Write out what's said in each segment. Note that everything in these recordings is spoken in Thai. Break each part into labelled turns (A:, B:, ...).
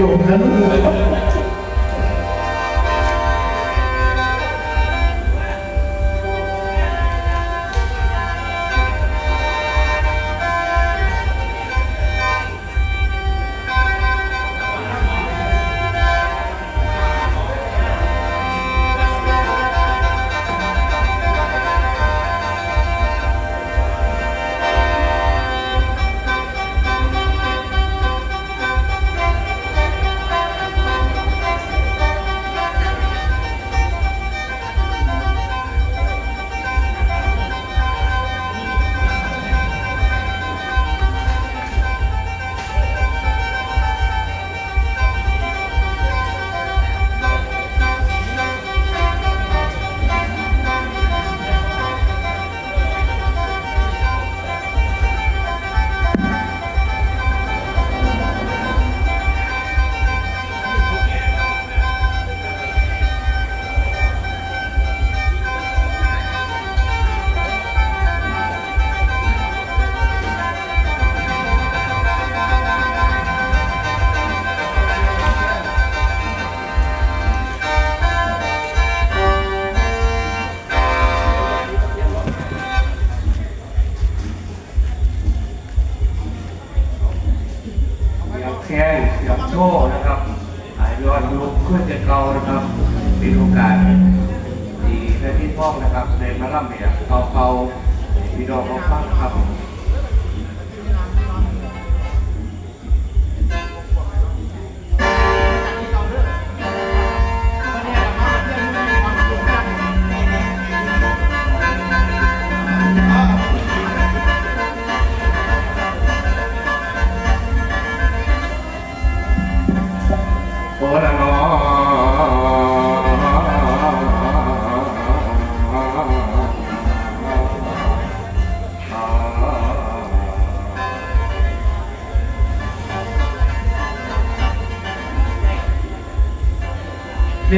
A: บไม่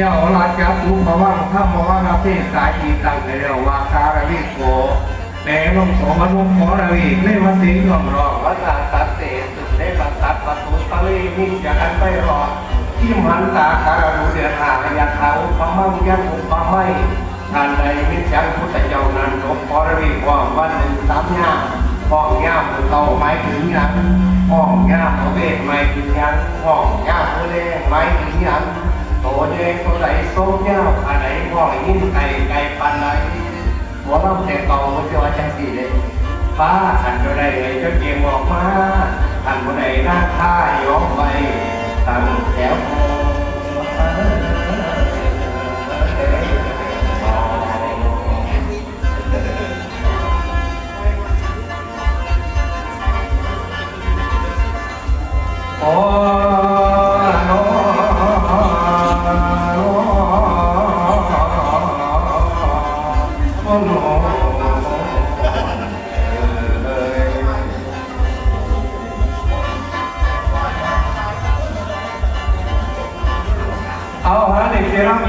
B: ยวราชาทุกมาว่าข้ามว่าราเทศสายกีตังเดียววาคาราวิโกแต่ลงสองอนุขอราวิไม่ว่าสิ่งหลอมรองวัฒนาตัดเตสุดได้ปัสสัตประตูตะลีมิจะกันไปรอที่มันตาการดูเดือดหาอยาเขาพมั่งยังอุปไม่ท่านใดมิจังพุทธเจ้านั้นหลวงพอระวีว่างวันหนึ่งสามย่าห้องย่ามเตาไม้ถึงยังห้องย่ามพระเวทไม้ถึงยังห้องย่ามพระเลไม้ถึงยัง โตเด็กตัวไหนโซ่เจ้าอันไหนห้อยิ่งไก่ไก่ปันไหนหัวเราแต่เก่ามันจะว่าจังสี่เลยฟ้าขันจะได้เลยเจะเกียงบอกมาขันบนไหนหน้าท่าย้อมไว้ตั้งแถวโอ้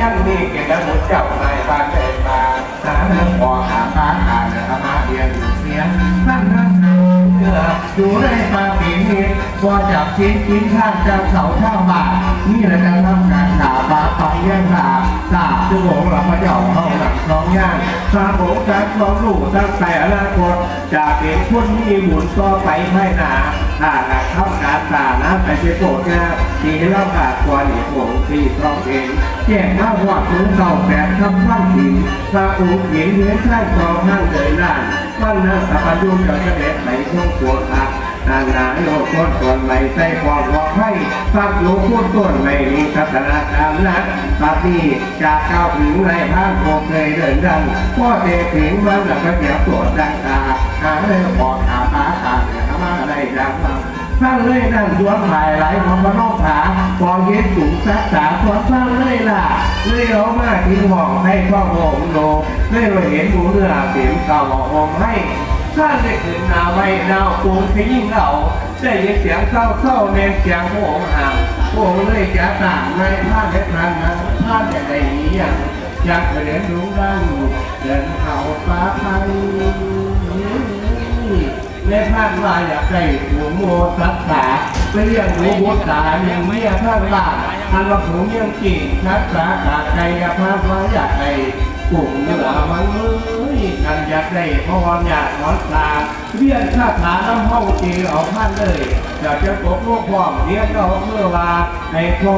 B: ยังผีเล่าบัตเตอร์ผีเรียกไปภาวาผีรันสัมปัผ้าตรวจแต่ทางรถเป็นข้างหมาดีเจากหินเจ้าตีตามยังมีมาตูรักษาหัวตีนก่อนเข้าเข้าทางยังมีเกียรติบุตรเจ้านายบ้านเดินมาหาเรื่องพอหาค้าหาจะมาเรียนเสียงนั่นนั่นเมื่ออยู่ในปาปีนี้พอจับชิ้นชิ้นข้างจากเสาช่าบาทนี่แหละจะทำการด่าบาปังแย่งด่าด่าชั่วโมงหลับพระเจ้าห้องหนักน้องย่างสาโบกจากน้องลูกตั้งแต่อนาคตจากเด็กคนมีหมุนก็ไปไม่หนาถ้าหากเข้าการด่านะไปเสียโกรธงาทีเล่าขาดกว่าหนีโผงที่ต้องเองแจ้งหน้าหว่าถึงเก่าแปดคำพันถิงพระอุหญิงเนื้อข้างคอข้างเดินด้านวันนั้นสัพยุงจะเสด็จไหลช่วงตัวทัก นางนาโลกต้นส่วนไม่ใส่ความบอกให้ฟักโลพูดต้นไม่มีพัฒนาการมนักปาร์ตี้จากเก้าถึงในภาคโคเคยเดินดังพ่อเด็กถึงวันหลังเดี๋ยตรวจดังตาหาเรื่องปอดหาตาขาเนี่ยทำมาได้ดังมาสร้างเลยนั่งสวนถ่ายไหลของพระนอกผาพอเย็นสูงสักษาสวนสร้างเลยล่ะเลยเอามาทิ้งห้องให้พ่อโงโลเลยเราเห็นหมูเนื้อเสียงเก่าห้องให้ ข้าได้ขึ้นหนาไว้ดาวปูขยิ่งเราได้ยินเสียงเศร้าเศร้าเนเสียงโหงห่างโหงเลยจะต่างในท่าในทางนั้นท่าแต่ใดนี้อย่างอยากเดินดูดังเดินเขาฟ้าไทยในภาคว่าอยากได้หัวโมสักษาไปเรียกรู้บุตาอย่างเมียภาคล่างอันว่าผมยังกิ่งทักษาขาดใจภาคว่าอยากได้ กลุ่มเนื้อมังมือกันอยากได้พรอยากนอนตาเรียนคาถาน้ำห้องเจีเอาพันเลยอยากจะตกโลกความเรียนเราเพื่อว่าในพอ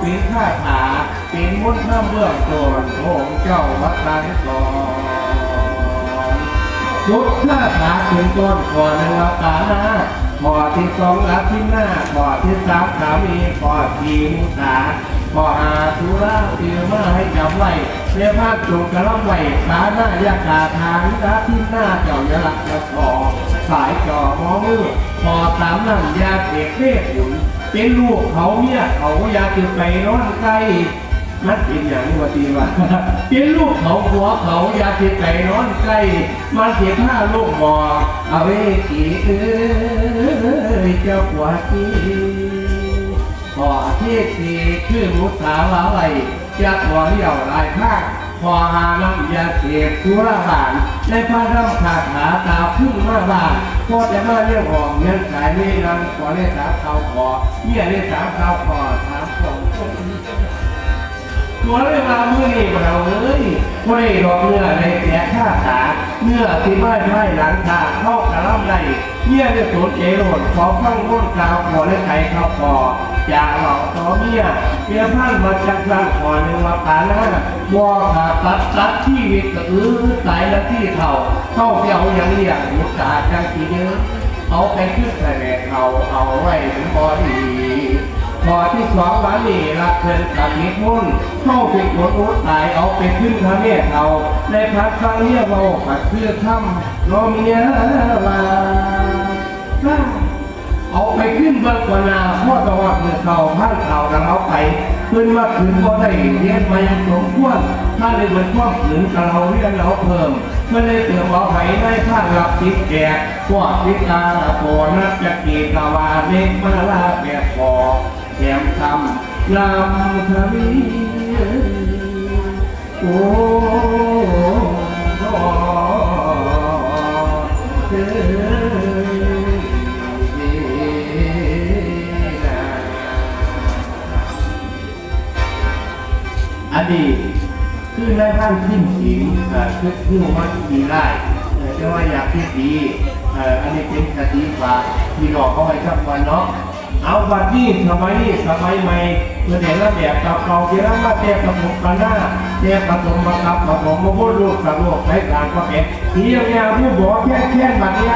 B: เป็นคาถาเป็นมนต์ข้าเบื้องต้นของเจ้าวัดตันกอนยุดหน้าขาถึงต้นก่อนหนึ่งเอาตาหน้าพอที่สองรับที่หน้าพอที่สามสามีพอที่มุตาพอหาธุระตียวมาให้จำไว้ เรียภาคจงกระลำไว้ขาหน้ายากาทางรับที่หน้าเจ้าอยลักจะพอสายจอมอมือพอตามนั่งยาเด็กเทศหุนเป็นลูกเขาเนี่ยเขาอยากจะไปนอนใกล้มันเป็นอย่างว่าตีว่าเป็นลูกเขาหัวเขาอยากจะไปนอนใกล้มันเสียผ้าลูกหมอเอาไว้กีเอ้ยเจ้าหัวจีพอเทศสีคือมุสาลาไหล จะหัวเหี่ยวลายข้างพอหาน้ำยาเสียสุราบานในพระร่ำขาขาตาพึ่งมาบานพอจะมาเรื่องหอมเงินขายไม่รันขอเลขสามเขาขอเมียเลขสามเขาขอถามของคนตัวเลยมาเมื่อนี่เราเอ้ยไม่ได้ดอกเนื้อในเสียค่าขาเนื้อที่ไม่ไม่หลังคาเข้ากระลำใน เมียจะสูญเอโรดขอข้างก้นกาวหัวและไข่เข้าคออย่าหลอกต่อเมียเมียพันมาจากกลางคอหนึ่งมาปาหน้าวอขาตัดตัดที่วิตกระอื้อสายและที่เท่าเข้าเที่ยวยังเรียกมุสาจังทีเยอะเอาไปขึ้นแต่แม่เขาเอาไว้ถึงพอดีพอที่สองวันนี้รักเพิ่นกับมิตรมุ่นเข้าเป็นคนอุดตายเอาไปขึ้นพระเนตเอาในพักฟังเนี่ยเบาปัดเพื่อทำรอเมียว่า เอาไปขึ้นเบิกวนาพ่อตะวันเมื่อเขาพันเขาแล้วเอาไปขึ้นว่าขืนก็ได้เรียนมายังสมควรถ้าได้เบิกความขืนกับเราเรียนเราเพิ่มเมื่อได้เตือนเอาไห้ในข้างรับติดแก่พวกวิตาโกนักจะกีกาวาเล็กมาลาแปดคอแถมทำลำทะลีโอ้ อดีตคือแม่ท่านขึ้นสิงเอ่อคือคือว่าดีไล่เอ่อเรียกว่าอยากคิดดีอันนี้เป็นคติฝากพี่น้องเข้าให้ชักวันเนาะเอาวันนี้สมัยนี้สมัยใหม่เมื่อเด็กระเบียบกับเก่าที่รับมาเทียบกับผมกันหน้าเทียบกับผมมากับผมมาพูดลูกกับลูกใช้การก็เป็นทีเดียวยาผู้บอกแค่แค่บัดเนี้ย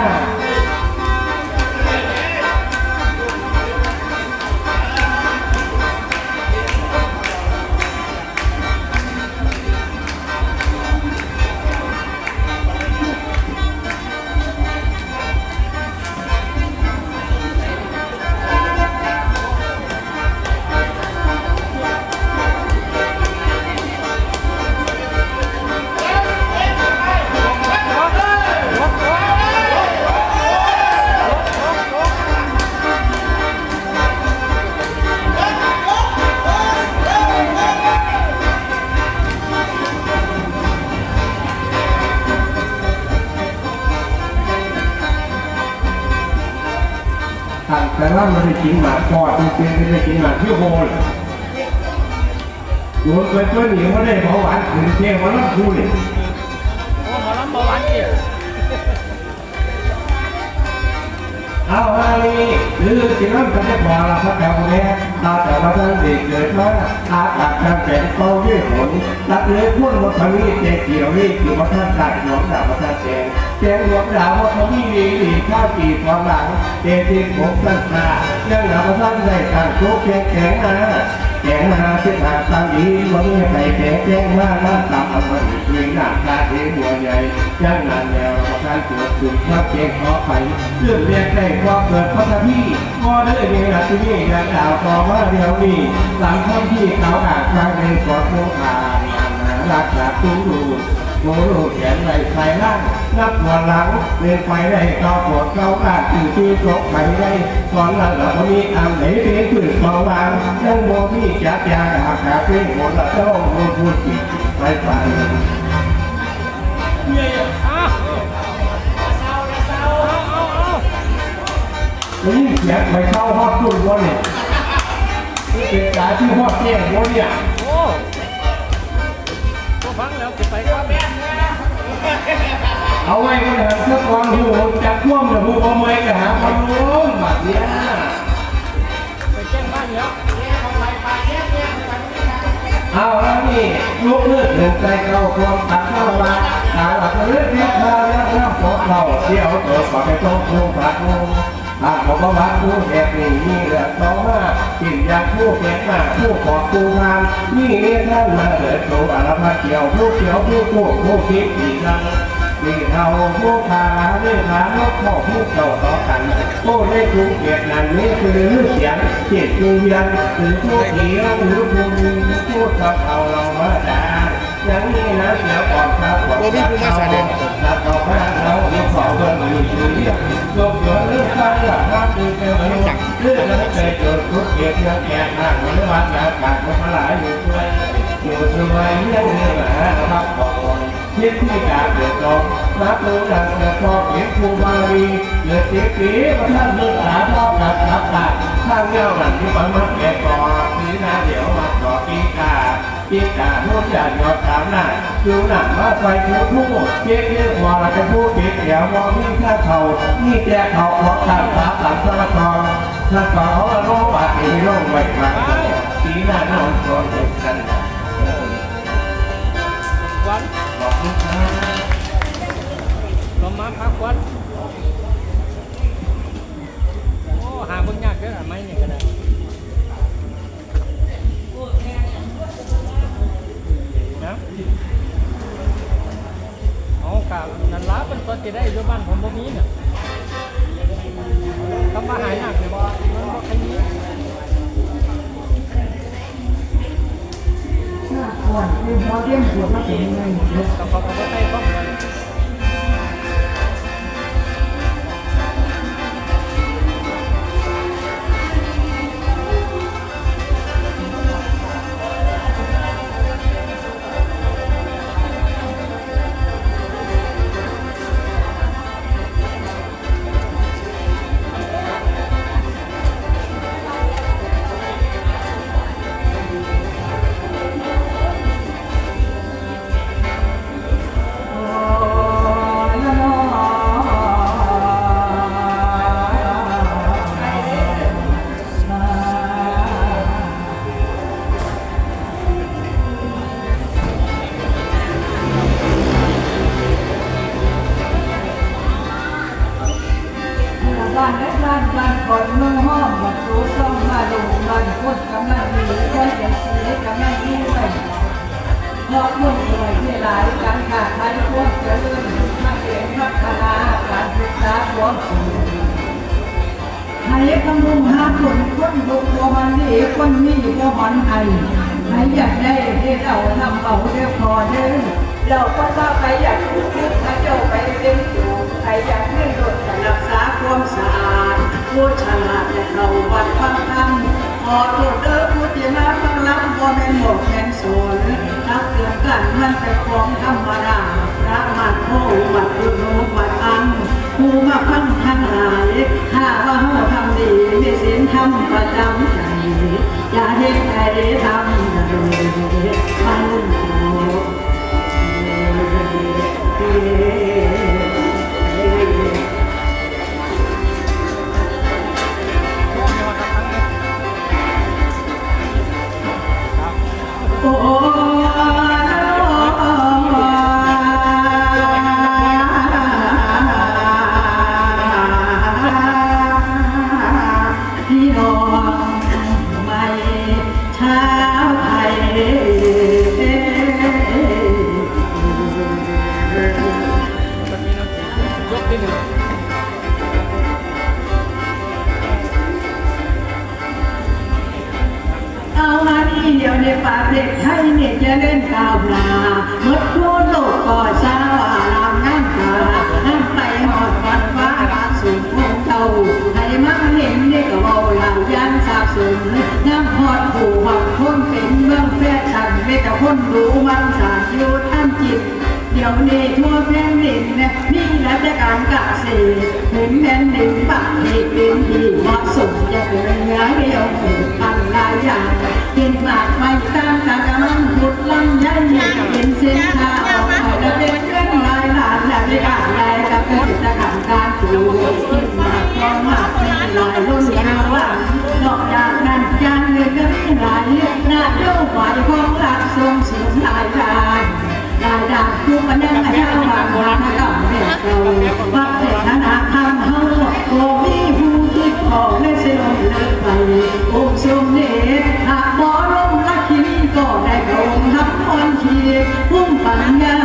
B: วแม่ตาแต่ว่าท่านเด็กเกิดมาอาตาการแสงเป้าเยี่ยผลตัดเลยพุ่นวัฒนีเจเกี่ยวนี่คือวัฒนศาสตร์หลวงดาววัฒนแสงแสงหลวงดาววัฒนีดีดีข้าวจีความหลังเจติผมสั้นตาเรื่องดาววัฒนได้การโชคแข็งแข็งนะแจ้งมาเส้นหาตามดีมันนี้ให้แจ้งแจ้งมาหน้าตามเอาไว้ รียนหน้าตาเองหัวใหญ่ย่างนานแนวประการตรวจสุขภาพเองขอไปเรื่องเรียกได้ก็เกิดพัฒพี่ก็ได้เรียนที่นี่อยากข่าวต่อมาเดียวนี้หลังคนที่เขาอาจจะเป็นขอโทษทานรักษาตู้ดูโมโลแขนไหลใส่ล่างนับหัวหลังเรียนไปได้ต่อปวดเก้าอาจตื่นที่ตกไปได้ก่อนหลังเรามีอันไหนเพียงขึ้นเบาบางยังโมมีจักยาอาขาเป็นหมดละเจ้าโมพูดไปไป นี่เสียงไปเข้าฮอดตุ้นวะเนี่ยเป็นการที่ฮอดแจ้งวะเนี่ย
C: โอ้ก็ฟังแล้วจะไปก็แม่
B: เอาไว้ก็เถอะสักวันหูจะท่วมหรือหูเอาไว้กันหาคนรู้แบบเนี้ เอาแล้วนี่ลูกเลือดหนึ่งใจเข้าความตัดเข้ามาตาหลับเลือดเรียกมาแล้วแล้วพบเราเดี๋ยวตัวก่อนไปต้องลงผักลงหากผมว่าผู้แอบนี่มีเหลือสองมากินยาผู้เก็บมาผู้ขอบผู้ทานนี่เนี่ยท่านมาเกิดโตอารพาเกี่ยวผู้เกี่ยวผู้ผู้ผู้คิดอีกครั้งนี่เราผู้ขาเรื่องขานกพ่อผู้เก่าต่อกันผู้ได้ถูกเกียรตินั้นนี่คือเสียงเกียรติเวียนหรือผู้เขียวหรือผู้ มีผู้ทับเอาเรามาด่าอย่างนี้นะเสียวก่อนครับก่อนครับเราเราพระเราเราขอเบอร์มือถือเรียกยกเกิดเรื่องการหลักครับคือเป็นเรื่องเรื่องนั้นเคยเกิดทุกเกียรติแก่มากวันวันอากาศมันหลายอยู่ด้วยอยู่สบายเรื่องนี้มาครับบอกทิศที่การเดือดร้อนรับรู้ดังแต่พอเห็นครูบาลีเดือดสีสีประท่านเลือกหาพ่อกับรับตาข้างเงาหนังที่ปันมัดแก่ก่อสีหน้าเดี๋ยวมาก่อ กีกากีกาโน้ตจัดยอดตามหน้าดูหนังมาไฟทูทุ่งเจ๊กเรียกว่าจะพูดเด็กเดี๋ยวมองนี่ข้าเขานี่แกเขาขอตามตาตามสารทองถ้าเขาโลกบาดเอโลกไว้มาสีหน้าน้อนกอนเด็กสัน
C: วัน
B: บอกลูกค้า
C: เรามาพักวันโอ้หาคนยากเด้อไหมเนี่ยก็ได้ นันล้าเป็นตัวจะได้อยู่บ้านผมบ่มีเนี่ยทำมาหายหนักเลยบ่มันบ่ใครมี
D: ก่อนคือพอเตรียมขวดมาเป็นยังไง
C: กับเขาก็บ่ได้
D: ข้ ธรรมประจำใจอย่าเฮ็ดให้ได้ท รู้มันสาอยู่ท่ามจิต เดี๋ยวนี้ทั่วแผ่นดินเนี่ยมีราชการเกษตรถึงแผ่นดินปักเหตุเป็นที่เหมาะสมจะเป็นงานเดียวผูกพันหลายอย่างเป็นปากไม่ตามตากำลังพุดลำยันเป็นเส้นทางออกไปและเป็นเรื่องลายหลานและได้อ่านลายกับเกษตรกรรมการปลูกกินมากพอมากมีหลายรุ่นยาวหลังนอกจาก นั้นยังเงินหลายเรื่องหน้าโยกไหวายของหลักทรงสูงหลายทางดายดาผู้ปนังอาญาบางวันกับแม่เราวัดเศรษฐนาคำเฮาโอมีผู้คิดของในเสียงเลิกไปโองค์ทรงเดชหากบ่ลงลักขินก็ได้พระองค์ทับพรทีพุ่มปัญญา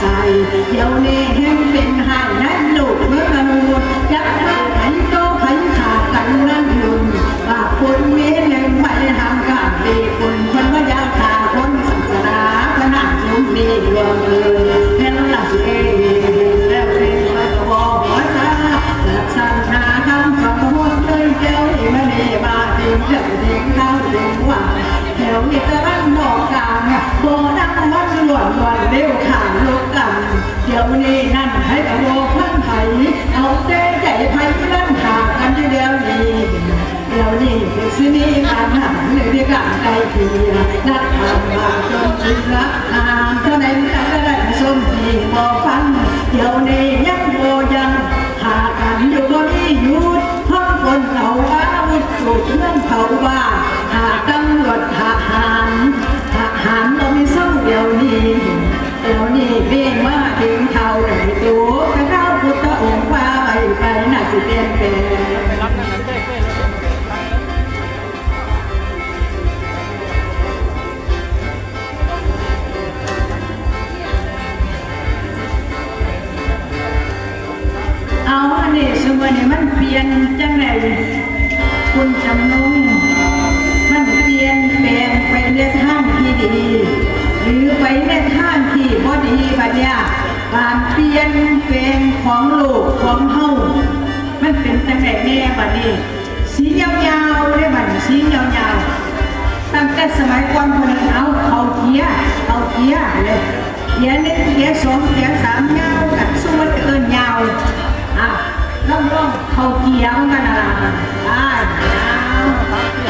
D: ใจ เดี๋ยวนี้เห็นเป็นหายนั้นลูกเมื่อกระนูดยักษ์ทั้งไข่โตไข่ขากันนั่นยุ่นปากคนมีเล่งไม่ทำการดีคนคนว่ายาขาคนศาสนาพนักจุ่มดีดวงเออเห็นหลักสิเองแล้วเป็นมาบอกหัวซาลักษณะคำสองหัวเลยเจ้าที่มันดีบาถึงเรื่องเด็กเข้าถึงว่าแถวนี้ตะ เดี๋ยวนี้นั่นให้กระโบพันไผ่เอาเต้ใจไผ่นั่นหากันเดียวนี้เดี๋ยวนี้เป็นสินีการหาหรือที่การใจเพียนัดทำมาจนชินละทางเท่านั้นก็ได้สมที่บอฟังเดี๋ยวนี้ยังโบยังหากันอยู่บนที่หยุดห้องคนเขาอาวุธสุดเรื่องเขาว่าหาตำรวจทหารทหารเราไม่สู้เดี๋ยวนี้เดี๋ยวนี้เบี้ย น่าสิเป็นเป็น
C: รับนั่นนั่นเต้เต้เอา
D: อันนี้สมัยนี้มันเปลี่ยนจั นี้สียาวๆได้บัดนี้สียาวๆตั้งแต่สมัยก่อนคนเอาเอาเกียร์เอาเกียร์เลยเกียร์หนึ่งเกียร์สองเกียร์สามยาวกับสู้มันเอินยาวอะล่องๆเขาเกียร์กันอะไรได้ยาว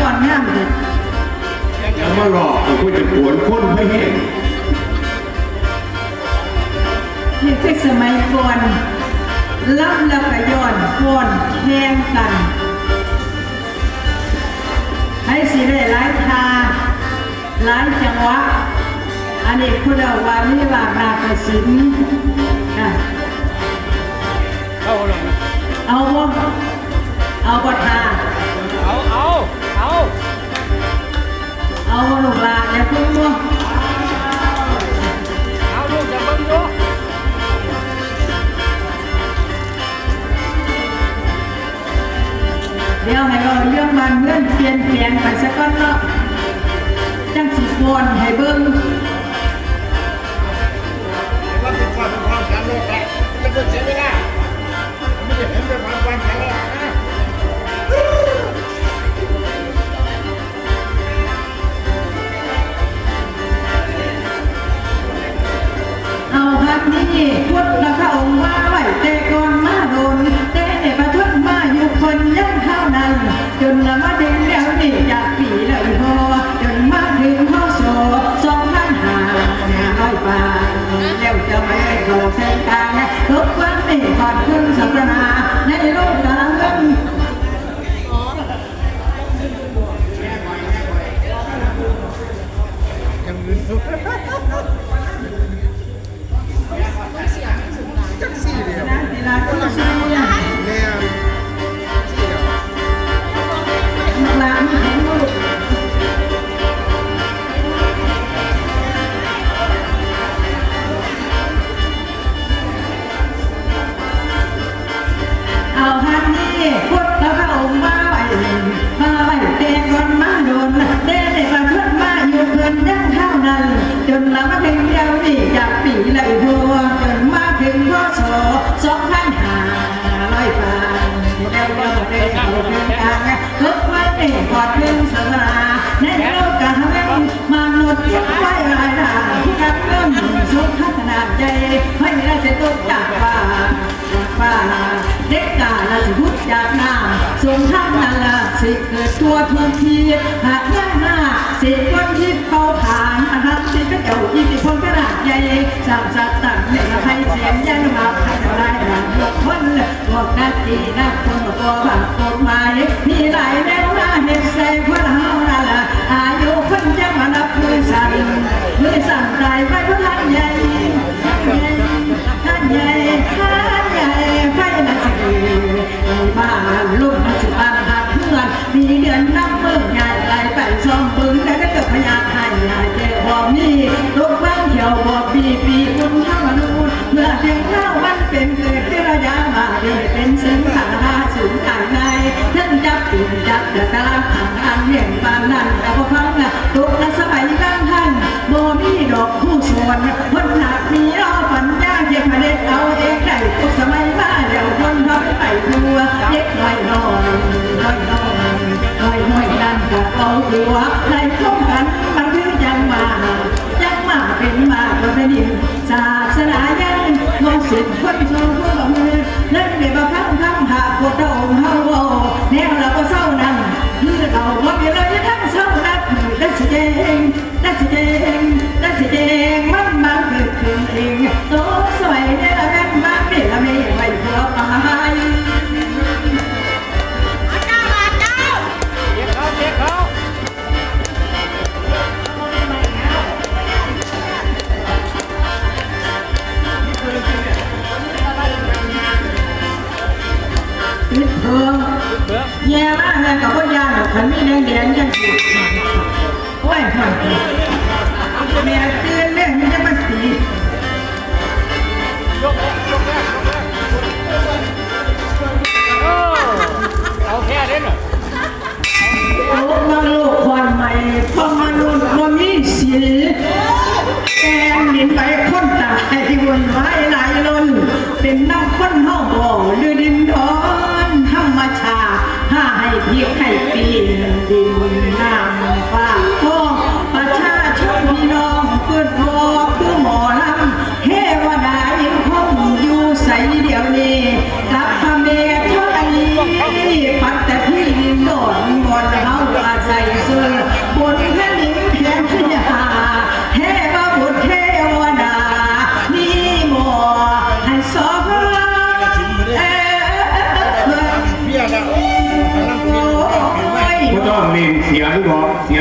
D: ก่อนง่ามเลย
B: อย่ามาหลอกกูจะปวนคนไม่เห็น
D: นี่คือสมัยก่อนล่ำแล้วก็ย้อนฟ้อนแข่งกันให้สิได้หลายทางหลายจังหวะ อันนี้คุณเอาวาลีวากนาฏศิลป์นะ
C: เอา
D: เอาบ่เอาบ่ทา
C: เอาเอา เอา
D: เอาบ่ลูกหลานอย่าเพิ่งบ่
C: เอาลูกจะเบิ่งดู
D: เดี๋ยวให้เราเรื่องบ้านเมืองเปลี่ยนแปลงไปสักก่อนเนาะจังสิฟ้อนให้เบิ่ง สิเกิดตัวทุกทีหากย่หน้าสิคนที่เขาผ่านอาหารสิก็เจ้าอิทธิพลขนาดใหญ่สางสัตว์ต่างเนี่ยให้เสียงยันมาให้ได้หลังหลบคนบอกนักดีนักคนตัวบาปกฎหมายมีหลายแนวหน้าเห็นใส่คน ถึงเล่าวันเป็นเกิดที่ระยะมาดีเป็นสิ่งขาสูงขายในท่านจับปิ่นจับเดือดร้อนทางอันเห็นบานนั้นกับพวกเขาน่ะตกและสมัยบ้านท่านโบมีดอกคู่ส่วนคนหนักมีรอฝันยากเย็บมาเด็ดเอาเองได้ทุกสมัยมาแล้วคนทำไปทัวเย็บน้อยน้อยน้อยน้อยน้อยน้อยนั่นก็เอาตัวในพบกันมันคือยังมายังมาเป็นมาก็เป็น มองสิทธิ์คนทรงพวกมือนั่นเดี๋ยวมาพังพั เป็นน้ำข้นห้องบ่อหรือดินดอนธรรมชาติถ้าให้เพียงให้ปีนดินน้ำฟ้า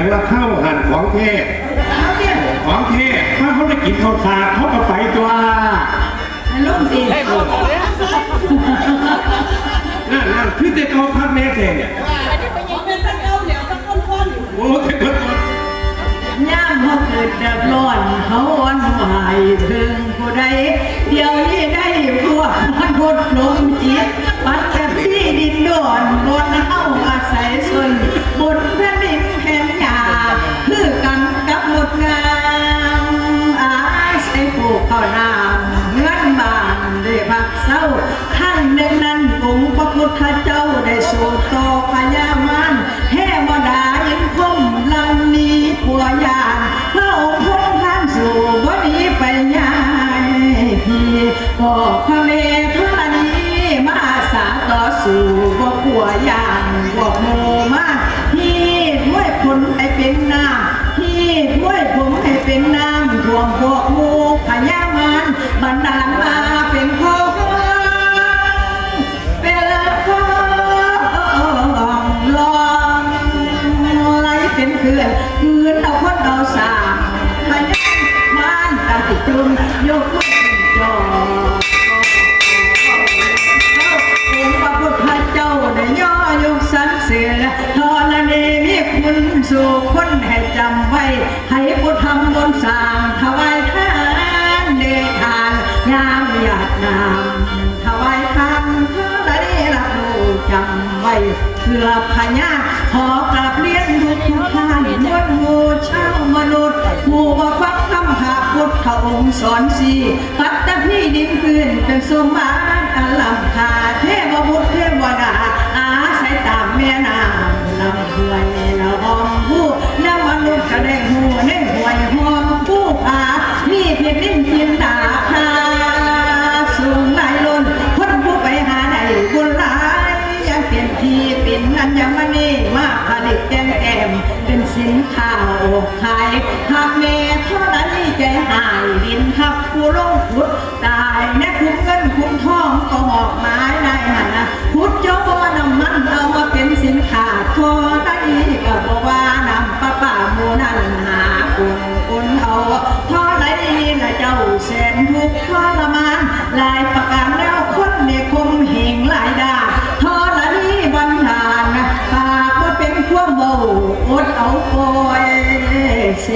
D: อย่า
B: งละข้าวหั่นของเทศ
D: เอาเนี่ย
B: ของเทศถ้าเขาได้กินข้าวสารเขาก็ไปตัว
D: ให้ลูกสิ
C: ได้คนเลย
B: นั่นนั่นคือแต่เขาพักแม่เทเนี่ย
D: เป็นตะเกาเหลียวตะก้นก้น
B: โอ้แต่คนคน
D: ย่ามเขาเกิดเดือดร้อนเขาอ่อนไหวถึงผู้ใดเดี๋ยวนี้ได้พวกมันพดลมจิตปัดกับที่ดินดอนบนเฮา วมพวกหมูพญามารบันดาลมาเป็นพ่อเป็นฟ้องลองไหลเป็นเขื่อนคืนเอาคนเอาสามพยันมานตาติดจุมยกขึ้นจอองค์พระพุทธเจ้าได้ย่อยกสรรเสือทอละเนมีคุณสู่ค มสางถวายทานเดทานยามหยาดน้ำถวายคำเธอได้รับรู้จำไว้เพื่อพญาขอกราบเรียนทุกท่านมวลหมู่ชาวมนุษย์หมู่บ่ฟังคำพาพุทธองค์สอนสีปัตตพีดินพื้นเป็นสมบัติอันลำคาเทพบุตรเทวดา อาศัยตามแม่น้ำลำห้วยละหอมผู้แล้วมนุษย์ก็ได้หูในห้วยหอมผู้ผามีเพียงนิ่งเพียงตาคา สินค้าออกขายหากแม่เท่านั้นใจหายดินทับผู้ลงพุดตายแน่คุ้มเงินคุ้มทองก็หอกไม้ได้หานะพุดเจ้าบ่น้ำมันเอามาเป็นสินค้าทอได้ก็บอกว่านำป้าป่ามูนั่นหาคนคนเอาทอได้ละเจ้าแสนทุกข์ทรมานลาย เ